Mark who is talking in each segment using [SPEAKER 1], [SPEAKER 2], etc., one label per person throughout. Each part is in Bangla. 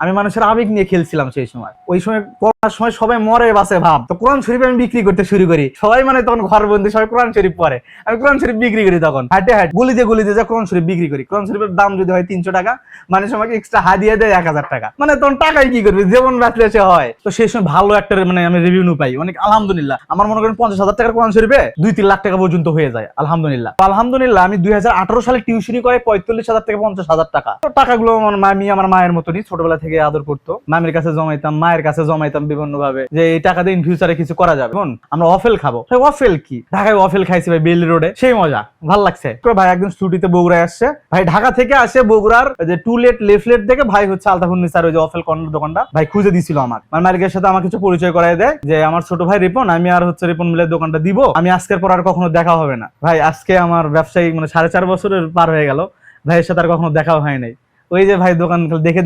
[SPEAKER 1] আমি মানুষের আবেগ নিয়ে খেলছিলাম সেই সময়। ওই সময় সময় সবাই মরে বাসে ভাব। তো কোরআন শরীফ আমি বিক্রি করতে শুরু করি। সবাই মানে তখন ঘর বন্দি সবাই কোরআন শরীফ পড়ে। আমি কোরআন শরীফ বিক্রি করি তখন। হাটে হাট গলিতে গলিতে যা কোরআন শরীফ বিক্রি করি। কোরআন শরীফের দাম যদি হয় তিনশো টাকা মানুষ আমাকে এক্সট্রা হাদিয়ে দেয় এক হাজার টাকা। মানে তখন টাকাই কি করবি? যেমন বেচলে সে হয়। তো সেই সময় ভালো একটা মানে আমি রিভিউ পাই। অনেক আলহামদুলিল্লাহ। আমার মনে করেন পঞ্চাশ হাজার টাকার কোরআন শরীফে দুই তিন লাখ টাকা পর্যন্ত হয়ে যায়। আলহামদুলিল্লাহ। তো আলহামদুলিল্লাহ, আমি দুই হাজার আঠারো সালে টিউশনি করে পঁয়তাল্লিশ হাজার থেকে পঞ্চাশ হাজার টাকা। তো টাকাগুলো আমার মামি আমার মায়ের মতনই ছোটবেলা থেকে আদর করতো। মামির কাছে জমাইতাম, মায়ের কাছে জমাইতাম। বিভিন্ন ভাবে যে এই টাকা দিয়ে ইন ফিউচারে কিছু করা যাবে। এখন আমরা অফেল খাব। অফেল কি? ঢাকায় অফেল খাইছি ভাই বেলি রোডে। সেই মজা, ভালো লাগছে। ভাই, একদিন ছুটিতে বগুড়ায় আসছে। ভাই, ঢাকা থেকে আসে বগুড়ার যে টু লেট লেফলেট দেখে ভাই হচ্ছে আলতাফুন নিসার ওই যে অফেল কর্নার দোকানটা, ভাই খুঁজে দিছিল আমার। আমার মালিকের সাথে আমার কিছু পরিচয় করাই দেয় যে আমার ছোট ভাই রিপন, আমি আর হচ্ছে রিপন মিলের দোকানটা দিব। আমি আজকের পর আর কখনো দেখা হবে না। ভাই, আজকে আমার ব্যবসায়ী মানে সাড়ে চার বছরের পার হয়ে গেল। ভাইয়ের সাথে আর কখনো দেখাও হয় নাই। ওই যে ভাই দোকান দেখে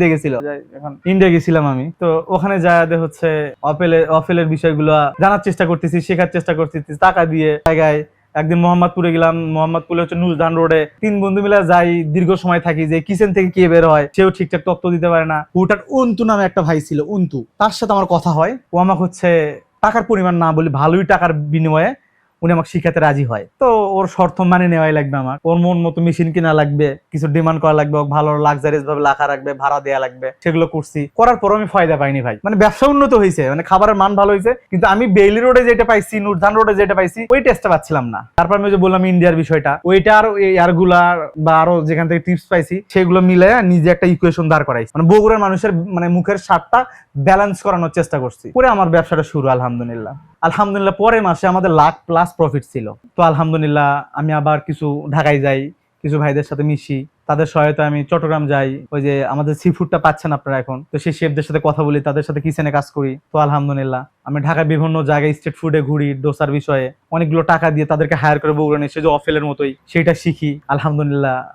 [SPEAKER 1] এখন ইন্ডিয়া গেছিলাম আমি। তো ওখানে যায় হচ্ছে অপেলের অফেলের বিষয়গুলো জানার চেষ্টা করতেছি শেখার চেষ্টা করতেছি টাকা দিয়ে জায়গায়। একদিন মোহাম্মদপুরে গেলাম মোহাম্মদপুরে হচ্ছে নুজদান রোডে। তিন বন্ধু মিলে যাই দীর্ঘ সময় থাকি যে কিচেন থেকে কে বের হয় সেও ঠিকঠাক তত্ত্ব দিতে পারে না। হুটার অন্তু নামে একটা ভাই ছিল উন্তু। তার সাথে আমার কথা হয়। ও আমাকে হচ্ছে টাকার পরিমাণ না বলি ভালোই টাকার বিনিময়ে উনি আমাকে শিখাতে রাজি হয়। তো ওর শর্ত মানে নেওয়াই লাগবে আমার। ওর মন মতো মেশিন কিনা লাগবে, কিছু ডিমান্ড করা লাগবে ভালো লাক্সারিয়াস ভাবে রাখা রাখবে, ভাড়া দেওয়া লাগবে, সেগুলো করছি। করার পর আমি ফায়দা পাইনি ভাই। মানে ব্যবসা উন্নত হয়েছে মানে খাবারের মান ভালো হয়েছে, কিন্তু আমি বেইলি রোডে যেটা পাইছি নুরধান রোডে যেটা পাইছি, ওই টেস্টটা পাচ্ছিলাম না। তারপর আমি যে বললাম ইন্ডিয়ার বিষয়টা ওইটার এয়ারগুলার বা আরও যেখান থেকে টিপস পাইছি, সেগুলো মিলে নিজে একটা ইকুয়েশন দাঁড় করাইছি। মানে বগুড়ার মানুষের মানে মুখের স্বাদটা ব্যালেন্স করানোর চেষ্টা করছি। পরে আমার ব্যবসাটা শুরু, আলহামদুলিল্লাহ। আলহামদুলিল্লাহ, পরের মাসে আমাদের লাখ প্লাস প্রফিট ছিল। তো আলহামদুলিল্লাহ, আমি আবার কিছু ঢাকায় যাই, কিছু ভাইদের সাথে মিশি। তাদের সহায়তা আমি চট্টগ্রাম যাই। ওই যে আমাদের সি ফুডটা পাচ্ছেন আপনারা এখন। তো সেই শেফদের সাথে কথা বলি, তাদের সাথে কিচেনে কাজ করি। তো আলহামদুলিল্লাহ, আমি ঢাকায় বিভিন্ন জায়গায় স্ট্রিট ফুডে ঘুরি ডোসার বিষয়ে। অনেকগুলো টাকা দিয়ে তাদেরকে হায়ার করে বগুড়া নিয়ে, সে যে অফেলের মতোই সেটা শিখি। আলহামদুলিল্লাহ